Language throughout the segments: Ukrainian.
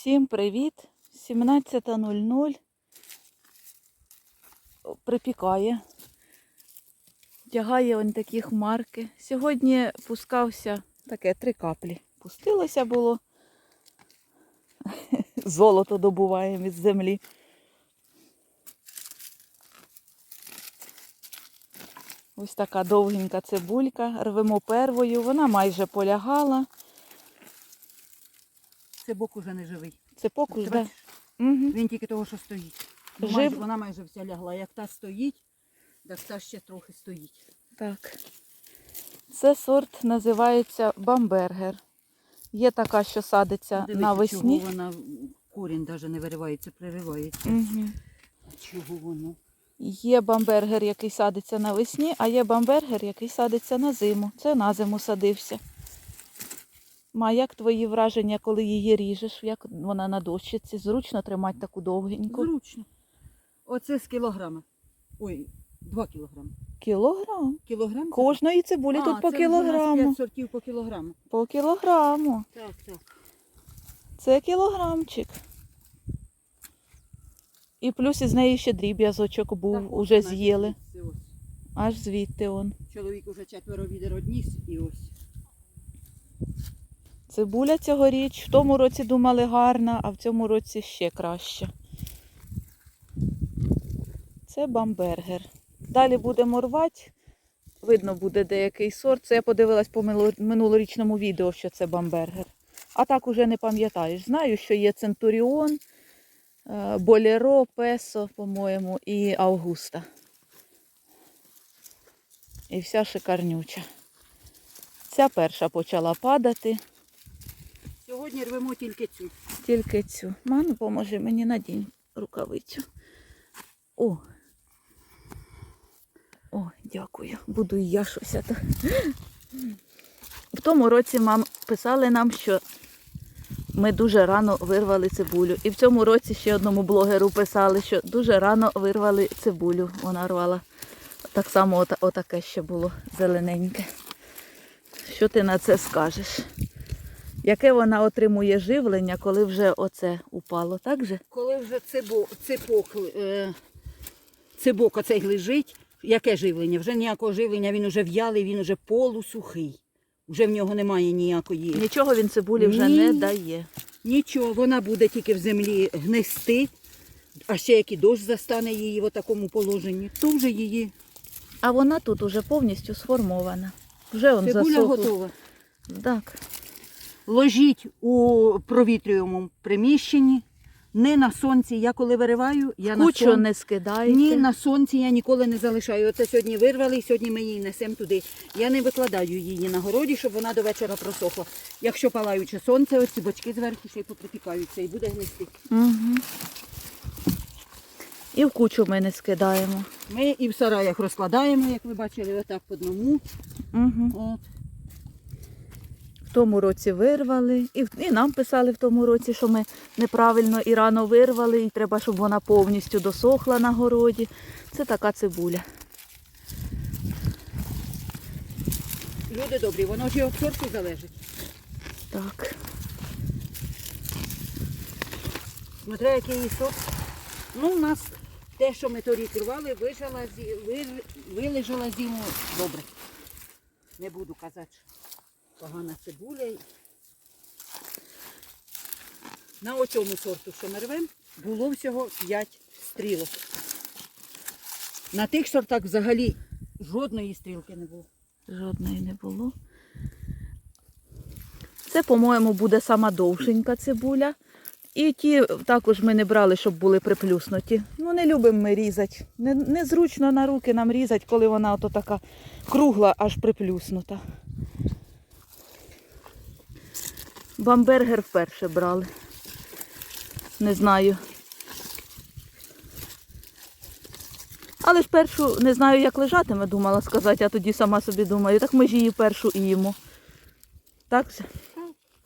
Всім привіт! 17.00. Припікає. Тягає он такі хмарки. Сьогодні пускався таке три каплі. Пустилося було. Золото добуваємо із землі. Ось така довгенька цибулька. Рвемо первою. Вона майже полягала. Це бок уже не живий. Це да? бачиш? Угу. Він тільки того, що стоїть. Ну, Жив- майже, вона майже вся лягла. Як та стоїть, так та ще трохи стоїть. Так. Це сорт називається бамбергер. Є така, що садиться Дивися, навесні. Чого вона корінь навіть не виривається, приривається. Угу. Чого воно? Є бамбергер, який садиться навесні, а є бамбергер, який садиться на зиму. Це на зиму садився. Ма, як твої враження, коли її ріжеш? Як вона на дощиці? Зручно тримати таку довгеньку? Зручно. Оце з кілограма. Ой, два кілограми. Кілограм. Кілограм? це- Кожної цибулі А, тут по це вже у нас кілограму. сортів по кілограму. По кілограму. Так, так. Це кілограмчик. І плюс із неї ще дріб'язочок був, Так, уже ось вона з'їли. звідси ось. Аж звідти он. Чоловік уже четверо відер одніс і ось. Цибуля цьогоріч. В тому році думали гарна, а в цьому році ще краще. Це бамбергер. Далі будемо рвати. Видно буде деякий сорт. Це я подивилась по минулорічному відео, що це бамбергер. А так уже не пам'ятаєш. Знаю, що є Центуріон, е, Болеро, Песо, по-моєму, і Августа. І вся шикарнюча. Ця перша почала падати. Сьогодні рвемо тільки цю. Тільки цю. Ману, поможи мені надінь рукавицю. О. О, дякую. Буду і я щось. В тому році мам писали нам, що ми дуже рано вирвали цибулю. І в цьому році ще одному блогеру писали, що дуже рано вирвали цибулю. Вона рвала. Так само ота- отаке ще було зелененьке. Що ти на це скажеш? Яке вона отримує живлення, коли вже оце упало, так же? Коли вже цибо, ципок, е, цибок оцей лежить, яке живлення? Вже ніякого живлення, він уже в'ялий, він уже полусухий. Вже в нього немає ніякої. Нічого він цибулі вже Ні. не дає. Нічого, вона буде тільки в землі гнести, а ще як і дощ застане її в такому положенні, то вже її А вона тут уже повністю сформована. Вже он цибуля засохла. готова. Так. Ложіть у провітрюємому приміщенні, не на сонці. Я коли вириваю, я на Кучу сон... не скидайте. Ні, на сонці я ніколи не залишаю. Оце сьогодні вирвали, і сьогодні ми її несемо туди. Я не викладаю її на городі, щоб вона до вечора просохла. Якщо палаюче сонце, оці бочки зверху ще й поприпікаються і буде гнести. Угу. І в кучу ми не скидаємо. Ми і в сараях розкладаємо, як ви бачили, отак по одному. Угу. От. В тому році вирвали. І, і нам писали в тому році, що ми неправильно і рано вирвали, і треба, щоб вона повністю досохла на городі. Це така цибуля. Люди добрі, воно ж і від сорту залежить. Так. Смотря який її сорт. Ну, у нас те, що ми торік рвали, вилежала зиму добре. Не буду казати, погана цибуля. На оцьому сорту, що ми рвемо, було всього 5 стрілок. На тих сортах взагалі жодної стрілки не було. Жодної не було. Це, по-моєму, буде сама довшенька цибуля. І ті також ми не брали, щоб були приплюснуті. Ну, не любимо ми різати. Не, незручно на руки нам різати, коли вона ото така кругла, аж приплюснута. Бамбергер вперше брали. Не знаю. Але ж першу не знаю, як лежатиме, думала сказати, а тоді сама собі думаю, так ми ж її першу і їмо. Так?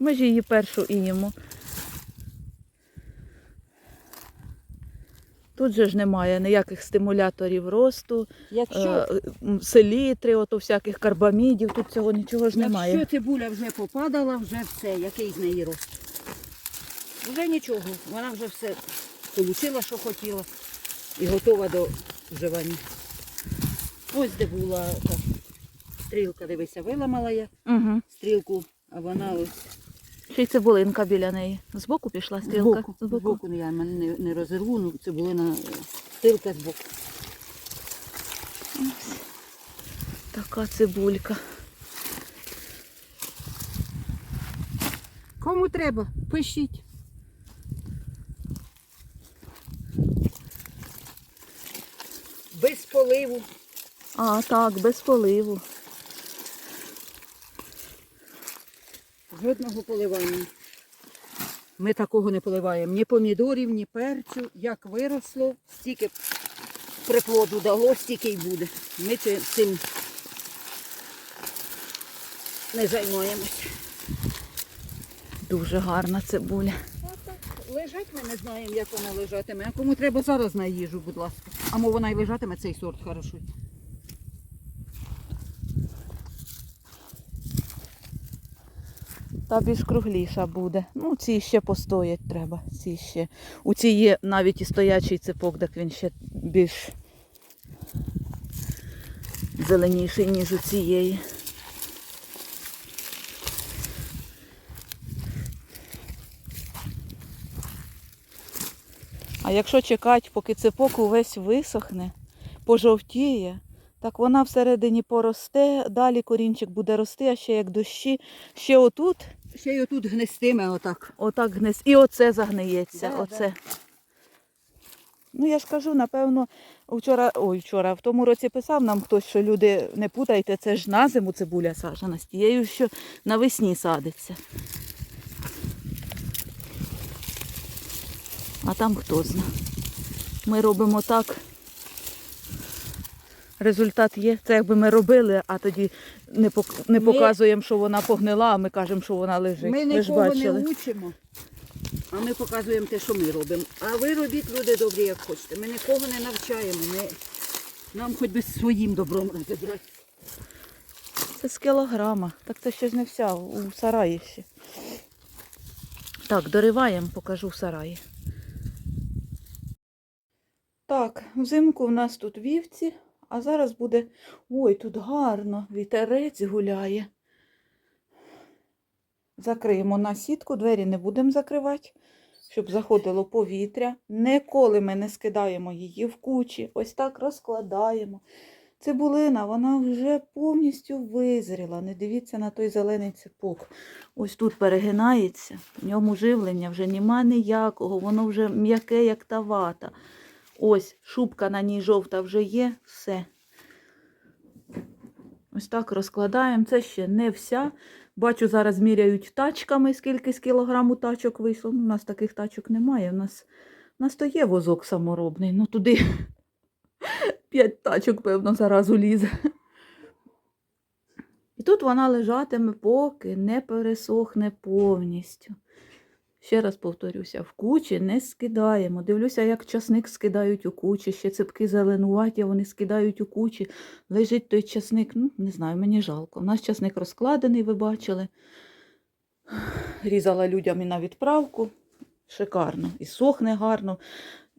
Ми ж її першу і їмо. Тут же ж немає ніяких стимуляторів росту, Якщо, е, селітри, ото всяких карбамідів, тут цього нічого ж немає. якщо цибуля вже попадала, вже все, який з неї рост. Вже нічого, вона вже все отримала, що хотіла, і готова до вживання. Ось де була та стрілка, дивися, виламала я Угу. стрілку, а вона ось Ще й цибулинка біля неї. Збоку пішла стрілка. збоку. Збоку я мене не, не розірву, ну цибулина, стрілка збоку. Така цибулька. Кому треба, пишіть. Без поливу. А, так, без поливу. Жодного поливання. Ми такого не поливаємо. Ні помідорів, ні перцю. Як виросло, стільки приплоду дало, стільки й буде. Ми цим не займаємося. Дуже гарна цибуля. Лежать ми не знаємо, як вона лежатиме. А кому треба зараз на їжу, будь ласка. А мо вона й лежатиме цей сорт хорошо. Та більш кругліша буде. Ну, ці ще постоять треба. Ці ще. У цій є навіть і стоячий ципок, так він ще більш зеленіший, ніж у цієї. А якщо чекати, поки ципок увесь висохне, пожовтіє, так вона всередині поросте, далі корінчик буде рости, а ще як дощі, ще отут, Ще й отут гнестиме отак. отак гниз. І оце загниється. Да, оце. Ну, я ж кажу, напевно, вчора, ой, вчора, в тому році писав нам хтось, що люди не путайте, це ж на зиму цибуля саджана, з тією, що навесні садиться. А там хто зна. Ми робимо так. Результат є. Це якби ми робили, а тоді не, пок- не Ми- показуємо, що вона погнила, а ми кажемо, що вона лежить. Ми Ви ж нікого не бачили. учимо, а ми показуємо те, що ми робимо. А ви робіть, люди добрі, як хочете. Ми нікого не навчаємо. Ми... Нам хоч би своїм добром розібрати. Це з кілограма. Так це ще ж не вся, у сараї ще. Так, дориваємо, покажу в сараї. Так, взимку в нас тут вівці, а зараз буде. Ой, тут гарно, вітерець гуляє. Закриємо на сітку, двері не будемо закривати, щоб заходило повітря. Ніколи ми не скидаємо її в кучі. Ось так розкладаємо. Цибулина, вона вже повністю визріла. Не дивіться на той зелений ципок. Ось тут перегинається, в ньому живлення вже нема ніякого, воно вже м'яке, як та вата. Ось шубка на ній жовта вже є, все. Ось так розкладаємо. Це ще не вся. Бачу, зараз міряють тачками, скільки з кілограму тачок вийшло. Ну, у нас таких тачок немає. У нас, у нас то є возок саморобний. Ну туди п'ять тачок, певно, зараз улізе. І тут вона лежатиме, поки не пересохне повністю. Ще раз повторюся, в кучі не скидаємо. Дивлюся, як часник скидають у кучі, ще ципки зеленуваті, вони скидають у кучі. Лежить той часник, ну, не знаю, мені жалко. У нас часник розкладений, ви бачили. Різала людям і на відправку. Шикарно. І сохне гарно.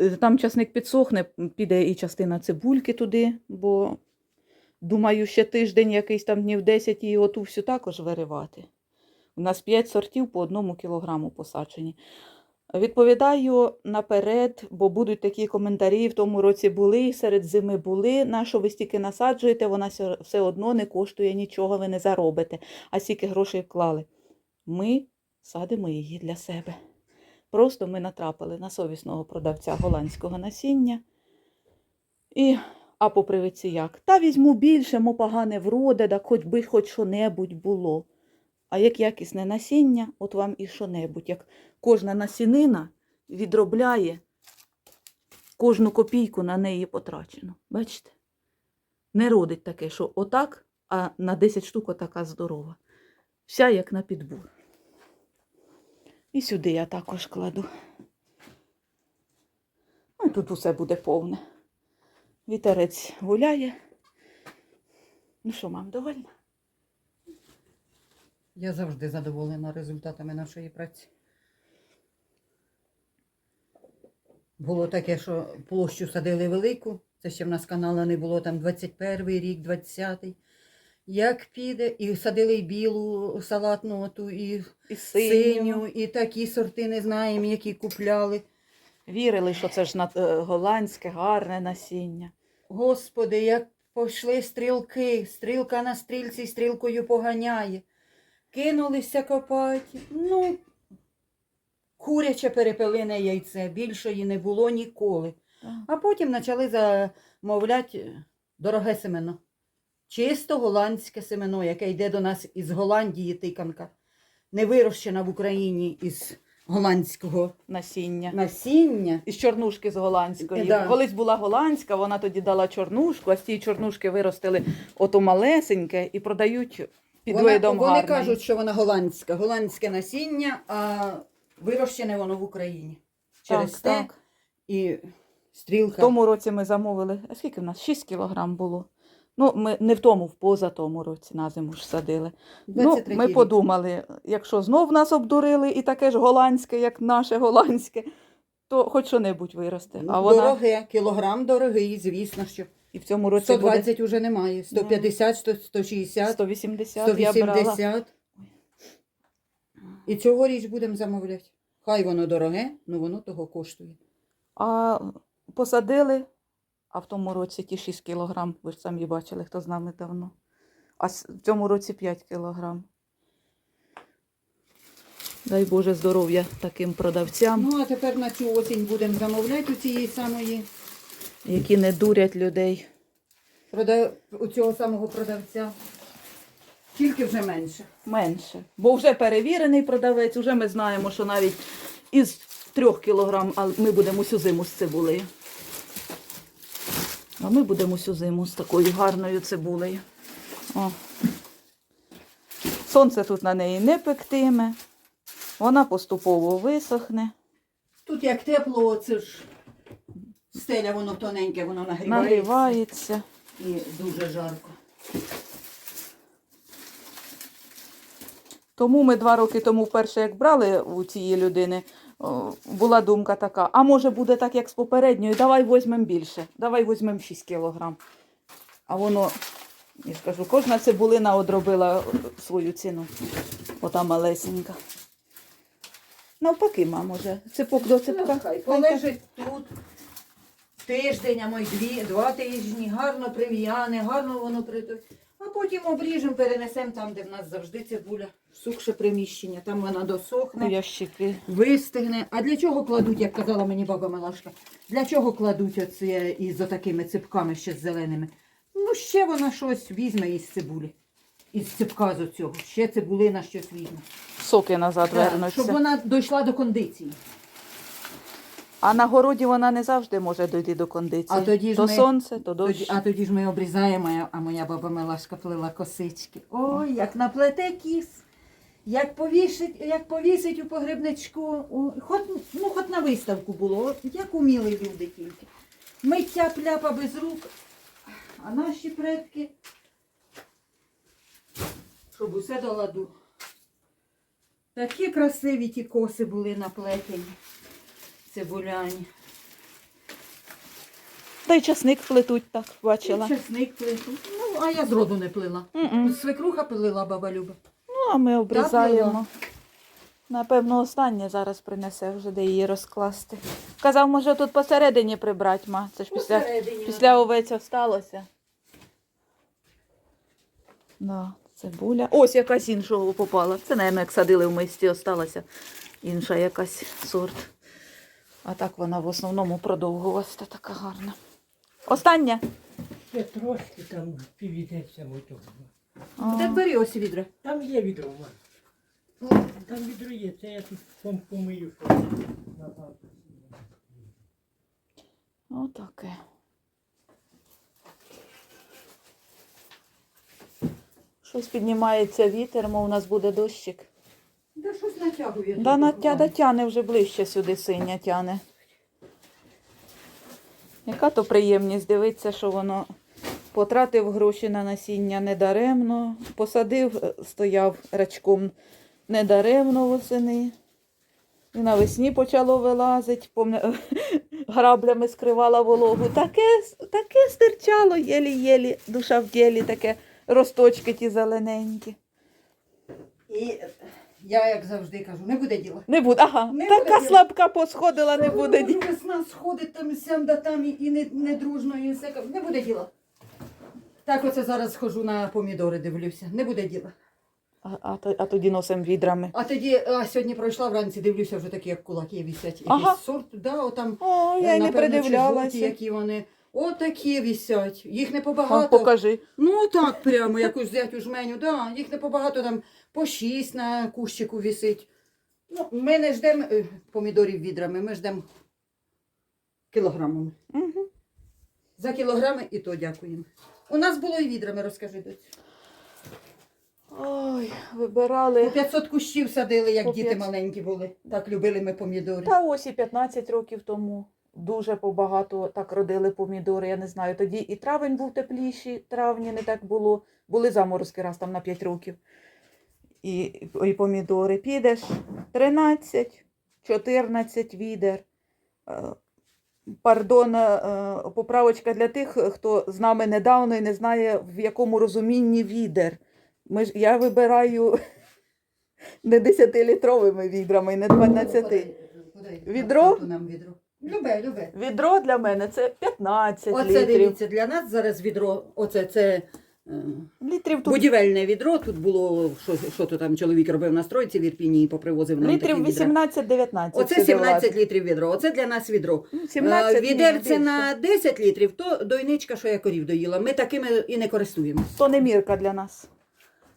Е, Там часник підсохне, піде і частина цибульки туди, бо думаю, ще тиждень, якийсь там днів 10 і оту всю також виривати. У нас 5 сортів по одному кілограму посаджені. Відповідаю наперед, бо будуть такі коментарі. В тому році були, серед зими були. На що ви стільки насаджуєте, вона все- одно не коштує нічого, ви не заробите. А стільки грошей вклали. Ми садимо її для себе. Просто ми натрапили на совісного продавця голландського насіння. І, а по привиці як? Та візьму більше, мо погане вроде, так хоч би хоч що-небудь було. А як якісне насіння, от вам і що-небудь. Як кожна насінина відробляє кожну копійку на неї потрачено. Бачите? Не родить таке, що отак, а на 10 штук отака здорова. Вся як на підбор. І сюди я також кладу. Ну, тут усе буде повне. Вітерець гуляє. Ну що, мам, довольна? Я завжди задоволена результатами нашої праці. Було таке, що площу садили велику. Це ще в нас канала не було, там 21 й рік, 20-й. Як піде, і садили і білу салатну, оту, і І синю, і такі сорти не знаємо, які купляли. Вірили, що це ж е, голландське, гарне насіння. Господи, як пішли стрілки, стрілка на стрільці стрілкою поганяє. Кинулися копати. Ну, куряче перепелине яйце, більшої не було ніколи. А потім почали замовляти дороге семено. Чисто голландське семено, яке йде до нас із Голландії тиканка. Не вирощена в Україні із голландського Насіння. насіння. Із чорнушки з голландської. Да. Колись була голландська, вона тоді дала чорнушку, а з цієї чорнушки виростили ото малесеньке і продають під Вона- видом вони гарної. кажуть, що вона голландська, голландське насіння, а вирощене воно в Україні. Через так, те так. і В тому році ми замовили. А скільки в нас? 6 кілограм було. Ну, ми не в тому, в поза тому році на зиму ж садили. Ну, ми рік. подумали, якщо знов нас обдурили і таке ж голландське, як наше голландське, то хоч що-небудь виросте. Ну, А вона Дороге, кілограм дорогий, звісно, що. І в цьому році буде 120 уже немає, 150, 100, 160, 180 я брала. 180. І цьогоріч будемо замовляти. Хай воно дороге, але воно того коштує. А посадили, а в тому році ті 6 кілограм, ви ж самі бачили, хто з нами давно. А в цьому році 5 кілограм. Дай Боже здоров'я таким продавцям, Ну, а тепер на цю осінь будемо замовляти у цієї самої які не дурять людей. прода... у цього самого продавця. Тільки вже менше. Менше. Бо вже перевірений продавець, вже ми знаємо, що навіть із 3 кілограм, ми будемо всю зиму з цибулею. А ми будемо всю зиму з такою гарною цибулею. О. Сонце тут на неї не пектиме, вона поступово висохне, Тут як тепло, це ж стеля, воно тоненьке, воно нагрівається. нагрівається. І дуже жарко. Тому ми два роки тому вперше, як брали у цієї людини, о, була думка така, а може буде так, як з попередньою, давай візьмемо більше, давай візьмемо 6 кілограм. А воно, я ж кажу, кожна цибулина одробила свою ціну. Ота малесенька. Навпаки, ма, може, ципок до ципка. Ну, Хай полежить тут тиждень, а й дві, два тижні, гарно прив'яне, гарно воно прито. А потім обріжемо, перенесемо там, де в нас завжди цибуля, сухше приміщення, там вона досохне, ящики. вистигне. А для чого кладуть, як казала мені баба Милашка, для чого кладуть оце із такими ципками ще з зеленими? Ну, ще вона щось візьме із цибулі. Із ципка з оцього. Ще цибулина щось візьме. Соки назад Так, вернуться. щоб вона дійшла до кондиції. А на городі вона не завжди може дійти до кондиції. А тоді ж то ми- сонце, то дощ. Тоді, а тоді ж ми обрізаємо, а- моя баба Милашка плела косички. Ой, як наплете кіс, як повісить, як повісить у погребничку, у, хоч, ну, хоч на виставку було, от як уміли люди тільки. Миття пляпа без рук, а наші предки, щоб усе до ладу. Такі красиві ті коси були наплетені, цибуляні. Та й часник плетуть так, бачила. І Чесник плету. Ну, а я зроду не плела. М-м. Свекруха плела баба Люба. Ну, а ми обрізаємо. Напевно, останнє зараз принесе вже, де її розкласти. Казав, може тут посередині прибрати, ма. Це ж після, Посередині. після овець осталося. Да, цибуля. Ось якась іншого попала. Це, мабуть, як садили в мисті, осталася інша якась сорт. А так вона в основному продовгуваста така гарна. Остання. Ще трошки там піввідеться мотор. А, Так бери ось відра. Там є відро. Ма. Там відро є, це я тут пом- помию. Отаке. Щось піднімається вітер, мов у нас буде дощик. Щось натягує. Да, тут натя, буквально. тяне вже ближче сюди синя тяне. Яка то приємність дивитися, що воно потратив гроші на насіння недаремно, посадив, е, стояв рачком недаремно восени. І навесні почало вилазить, помня... граблями скривала вологу. Таке, таке стирчало, єлі-єлі, душа в ділі, таке росточки ті зелененькі. І я, як завжди кажу, не буде діла. Не буде, ага, Не така буде діла. слабка посходила, не буде. Воно ді- Весна сходить там сям да там і, і не, не дружно, і все. Не буде діла. Так оце зараз схожу на помідори, дивлюся. Не буде діла. А, а, то- а тоді носим відрами. А тоді, а сьогодні пройшла вранці, дивлюся, вже такі, як кулаки висять. Ага. Якийсь сорт, да, отам, О, я й не напевно, чи жовті, придивлялася. які вони. Отакі висять. Їх не А, побагато. покажи. Ну так прямо, якусь взяти у жменю, да, їх не побагато, там по шість на кущику висить. Ну, ми не ждемо е, помідорів відрами, ми ждемо кілограмами. Угу. За кілограми і то дякуємо. У нас було і відрами, розкажи доцю. Ой, По вибирали. 500 кущів садили, як По діти 500. маленькі були. Так любили ми помідори. Та ось і 15 років тому. Дуже побагато так родили помідори, я не знаю. Тоді і травень був тепліший, травні не так було. Були заморозки раз там на 5 років. І, і помідори. Підеш 13, 14 відер. Е, Пардон, е, поправочка для тих, хто з нами недавно і не знає, в якому розумінні відер. Ми ж, я вибираю не 10-літровими відрами, не 12. Подай, подай. Відро? Любе, любе. Відро для мене це 15 Оце літрів. дивіться, для нас зараз відро, оце це е, Літрів тут будівельне відро. Тут було, що, що то там чоловік робив на стройці в Ірпіні і попривозив нам літрів такі відра. 18-19. Оце 17 літрів відро. Оце для нас відро. Ну, 17 Е, Відерце на 10 літрів, то дойничка, що я корів доїла. Ми такими і не користуємось. То не мірка для нас.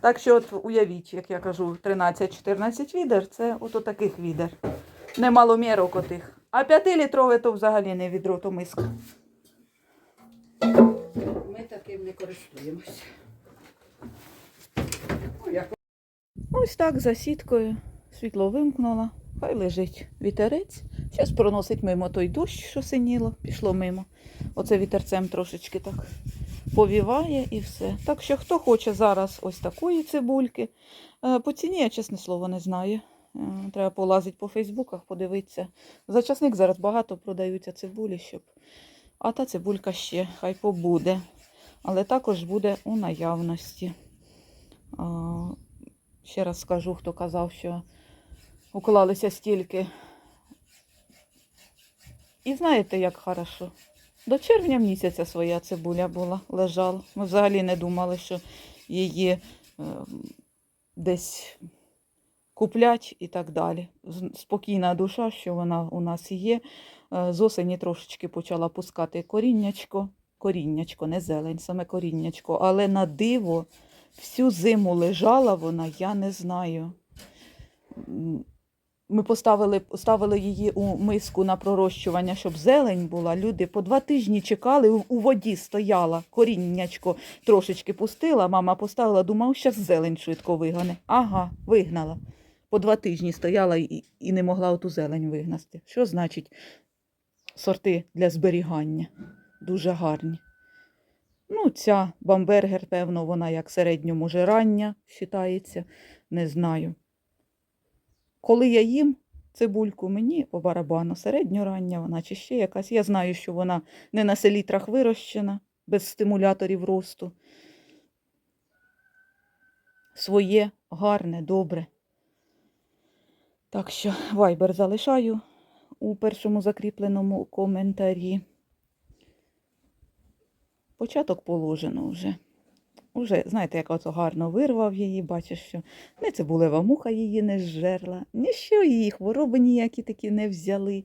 Так що от уявіть, як я кажу, 13-14 відер, це от таких відер. Немало мірок отих. А 5-літрове то взагалі не відро, то миска. Ми таким не користуємось. Ну, Ось так за сіткою. Світло вимкнула, хай лежить вітерець. Зараз проносить мимо той дощ, що синіло, пішло мимо. Оце вітерцем трошечки так повіває і все. Так що хто хоче зараз ось такої цибульки. е, По ціні я, чесне слово, не знаю. Треба полазити по Фейсбуках, подивитися. За часник зараз багато продаються цибулі, щоб. А та цибулька ще хай побуде. Але також буде у наявності. Ще раз скажу, хто казав, що уклалися стільки. І знаєте, як хорошо. До червня місяця своя цибуля була, лежала. Ми взагалі не думали, що її е, десь куплять і так далі. Спокійна душа, що вона у нас є. Е, З осені трошечки почала пускати коріннячко. Коріннячко, не зелень, саме коріннячко. Але на диво всю зиму лежала вона, я не знаю. Ми поставили, поставили її у миску на пророщування, щоб зелень була. Люди по два тижні чекали, у, воді стояла, коріннячко трошечки пустила, мама поставила, думав, що зелень швидко вигане. Ага, вигнала. По два тижні стояла і, і не могла оту зелень вигнати. Що значить сорти для зберігання? Дуже гарні. Ну, ця бамбергер, певно, вона як середньо може рання вважається, не знаю. Коли я їм цибульку, мені по барабану середньорання вона чи ще якась. Я знаю, що вона не на селітрах вирощена, без стимуляторів росту. Своє, гарне, добре. Так що вайбер залишаю у першому закріпленому коментарі. Початок положено вже. Уже, знаєте, як ото гарно вирвав її, бачиш, що не цибулева муха її не зжерла, ніщо її хвороби ніякі такі не взяли.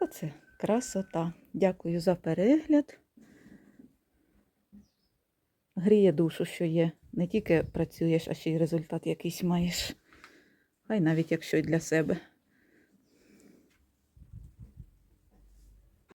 Оце красота. Дякую за перегляд. Гріє душу, що є. Не тільки працюєш, а ще й результат якийсь маєш. Хай навіть якщо й для себе.